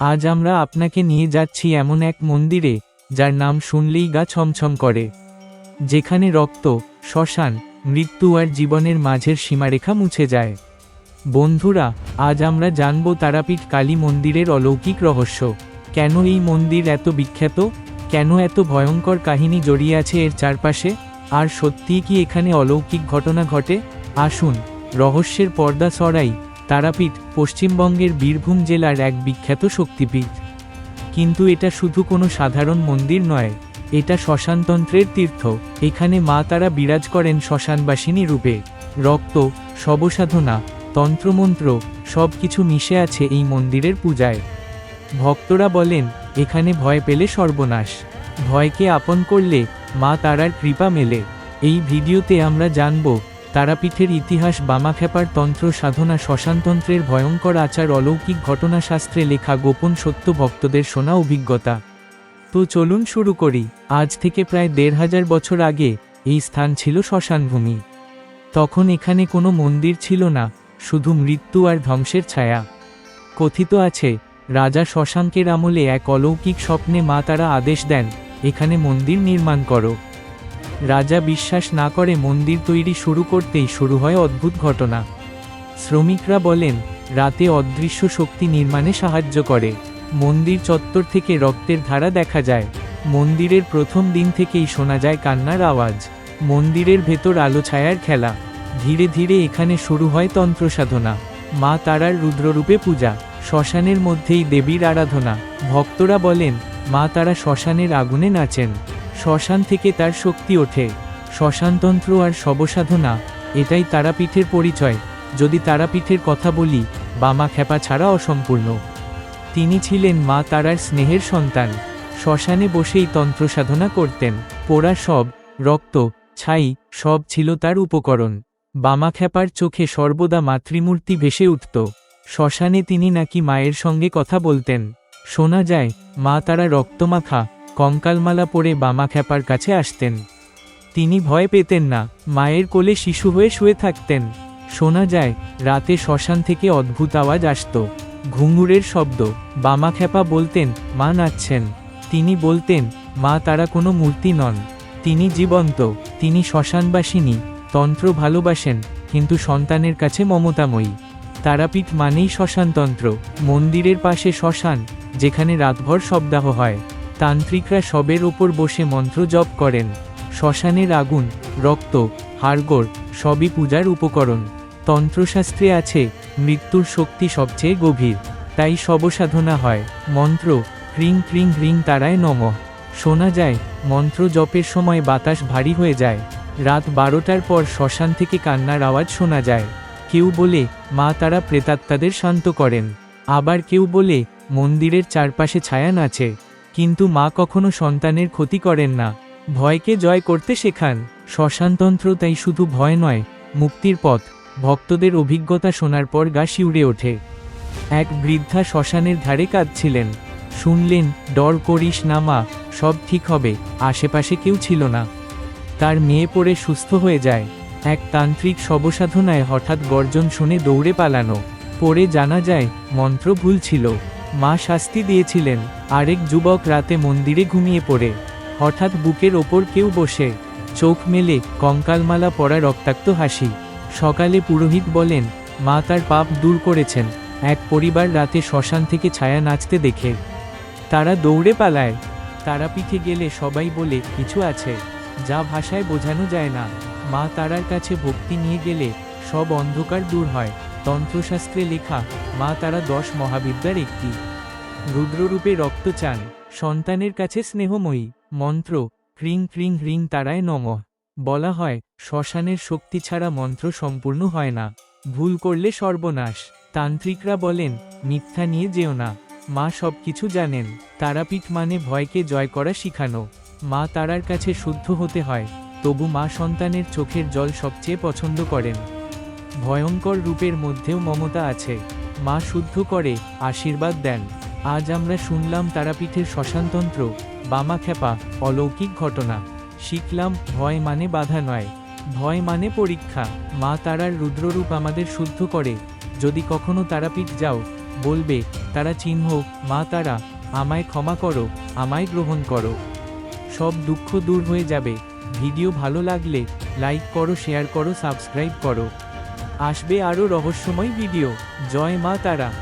আজ আমরা আপনাকে নিয়ে যাচ্ছি এমন এক মন্দিরে, যার নাম শুনলেই গা ছমছম করে। যেখানে রক্ত, শ্মশান, মৃত্যু আর জীবনের মাঝের সীমারেখা মুছে যায়। বন্ধুরা, আজ আমরা জানব তারাপীঠ কালী মন্দিরের অলৌকিক রহস্য। কেন এই মন্দির এত বিখ্যাত? কেন এত ভয়ঙ্কর কাহিনী জড়িয়ে আছে এর চারপাশে? আর সত্যিই কি এখানে অলৌকিক ঘটনা ঘটে? আসুন, রহস্যের পর্দা সরাই তারাপীঠ পশ্চিমবঙ্গের বীরভূম জেলার এক বিখ্যাত শক্তিপীঠ। কিন্তু এটা শুধু কোনো সাধারণ মন্দির নয়, এটা শ্মশানতন্ত্রের তীর্থ। এখানে মা তারা বিরাজ করেন শ্মশানবাসিনী রূপে। রক্ত, শবসাধনা, তন্ত্রমন্ত্র সব কিছু মিশে আছে এই মন্দিরের পূজায়। ভক্তরা বলেন, এখানে ভয় পেলে সর্বনাশ। ভয়কে আপন করলে মা তারার কৃপা মেলে। এই ভিডিওতে আমরা জানব তারাপীঠের ইতিহাস বামাখ্যাপার তন্ত্র সাধনা শ্মশানতন্ত্রের ভয়ঙ্কর আচার অলৌকিক ঘটনাশাস্ত্রে লেখা গোপন সত্য ভক্তদের শোনা অভিজ্ঞতা। তো চলুন শুরু করি। আজ থেকে প্রায় দেড় হাজার বছর আগে এই স্থান ছিল শ্মশানভূমি। তখন এখানে কোনো মন্দির ছিল না, শুধু মৃত্যু আর ধ্বংসের ছায়া। কথিত আছে, রাজা শশাঙ্কের আমলে এক অলৌকিক স্বপ্নে মা তারা আদেশ দেন, এখানে মন্দির নির্মাণ করো। রাজা বিশ্বাস না করে মন্দির তৈরি শুরু করতেই শুরু হয় অদ্ভুত ঘটনা। শ্রমিকরা বলেন, রাতে অদৃশ্য শক্তি নির্মাণে সাহায্য করে। মন্দির চত্বর থেকে রক্তের ধারা দেখা যায়। মন্দিরের প্রথম দিন থেকেই শোনা যায় কান্নার আওয়াজ। মন্দিরের ভেতর আলো ছায়ার খেলা। ধীরে ধীরে এখানে শুরু হয় তন্ত্র সাধনা। মা তারার রুদ্ররূপে পূজা। শ্মশানের মধ্যেই দেবীর আরাধনা। ভক্তরা বলেন, মা তারা শ্মশানের আগুনে নাচেন। শ্মশান থেকে তার শক্তি ওঠে। শ্মশানতন্ত্র আর শবসাধনা, এটাই তারাপীঠের পরিচয়। যদি তারাপীঠের কথা বলি, বামা খেপা ছাড়া অসম্পূর্ণ। তিনি ছিলেন মা তারার স্নেহের সন্তান। শ্মশানে বসেই তন্ত্র সাধনা করতেন। পোড়া সব, রক্ত, ছাই, সব ছিল তার উপকরণ। বামাখ্যাপার চোখে সর্বদা মাতৃমূর্তি ভেসে উঠত। শ্মশানে তিনি নাকি মায়ের সঙ্গে কথা বলতেন। শোনা যায়, মা তারা রক্তমাখা কঙ্কালমালা পরে বামাখ্যাপার কাছে আসতেন। তিনি ভয় পেতেন না, মায়ের কোলে শিশু হয়ে শুয়ে থাকতেন। শোনা যায়, রাতে শ্মশান থেকে অদ্ভুত আওয়াজ আসত। ঘুঙুরের শব্দ বামাখ্যাপা বলতেন, মা নাচছেন। তিনি বলতেন, মা তারা কোনো মূর্তি নন। তিনি জীবন্ত, তিনি শ্মশানবাসিনী, তন্ত্র ভালোবাসেন, কিন্তু সন্তানের কাছে মমতাময়ী। তারাপীঠ মানেই শ্মশানতন্ত্র, মন্দিরের পাশে শ্মশান, যেখানে রাতভর শব্দাহ হয়। তান্ত্রিকরা সবের ওপর বসে মন্ত্র জপ করেন। শ্মশানের আগুন, রক্ত, হাড়গোড় সবই পূজার উপকরণ। তন্ত্রশাস্ত্রে আছে, মৃত্যুর শক্তি সবচেয়ে গভীর। তাই শবসাধনা হয়। মন্ত্র, ক্রিং ক্রিং হ্রিং তারায় নম। শোনা যায়, মন্ত্র জপের সময় বাতাস ভারী হয়ে যায়। রাত বারোটার পর শ্মশান থেকে কান্নার আওয়াজ শোনা যায়। কেউ বলে, মা, তারা প্রেতাত্মাদের শান্ত করেন। আবার কেউ বলে, মন্দিরের চারপাশে ছায়া নাচে কিন্তু মা কখনো সন্তানের ক্ষতি করেন না। ভয়কে জয় করতে শেখান। শ্মশানতন্ত্র তাই শুধু ভয় নয়, মুক্তির পথ। ভক্তদের অভিজ্ঞতা শোনার পর গা শিউড়ে ওঠে। এক বৃদ্ধা শ্মশানের ধারে কাঁদছিলেন। শুনলেন, ডর করিস না মা, সব ঠিক হবে, আশেপাশে কেউ ছিল না। তার মেয়ে পড়ে সুস্থ হয়ে যায়। এক তান্ত্রিক শবসাধনায় হঠাৎ গর্জন শুনে দৌড়ে পালানো। পরে জানা যায়, মন্ত্র ভুল ছিল। মা শাস্তি দিয়েছিলেন। আরেক যুবক রাতে মন্দিরে ঘুমিয়ে পড়ে। হঠাৎ বুকের ওপর কেউ বসে। চোখ মেলে কঙ্কালমালা পড়া রক্তাক্ত হাসি। সকালে পুরোহিত বলেন, মা তার পাপ দূর করেছেন। এক পরিবার রাতে শ্মশান থেকে ছায়া নাচতে দেখে। তারা দৌড়ে পালায়। তারাপীঠে গেলে সবাই বলে, কিছু আছে। যা ভাষায় বোঝানো যায় না। মা তারার কাছে ভক্তি নিয়ে গেলে সব অন্ধকার দূর হয়। তন্ত্রশাস্ত্রে লেখা, মা তারা দশ মহাবিদ্যার একটি। রুদ্ররূপে রক্ত চান, সন্তানের কাছে স্নেহময়ী, মন্ত্র, ক্রিং ক্রিং হ্রিং তারায় নম। বলা হয়, শ্মশানের শক্তি ছাড়া মন্ত্র সম্পূর্ণ হয় না। ভুল করলে সর্বনাশ। তান্ত্রিকরা বলেন, মিথ্যা নিয়ে যেও না। মা সব কিছু জানেন, তারাপীঠ মানে ভয়কে জয় করা শিখানো। মা তারার কাছে শুদ্ধ হতে হয়, তবু মা সন্তানের চোখের জল সবচেয়ে পছন্দ করেন। ভয়ঙ্কর রূপের মধ্যেও মমতা আছে। মা শুদ্ধ করে, আশীর্বাদ দেন। আজ আমরা শুনলাম তারাপীঠের শ্মশানতন্ত্র বামাখ্যাপা অলৌকিক ঘটনা। শিখলাম, ভয় মানে বাধা নয়। ভয় মানে পরীক্ষা। মা তারার রুদ্ররূপ আমাদের শুদ্ধ করে। যদি কখনো তারাপীঠ যাও, বলবে, তারা চিহ্ন, মা তারা, আমায় ক্ষমা করো, আমায় গ্রহণ করো। সব দুঃখ দূর হয়ে যাবে। ভিডিও ভালো লাগলে, লাইক করো, শেয়ার করো, সাবস্ক্রাইব করো। আসবে আরও রহস্যময় ভিডিও। জয় মা তারা।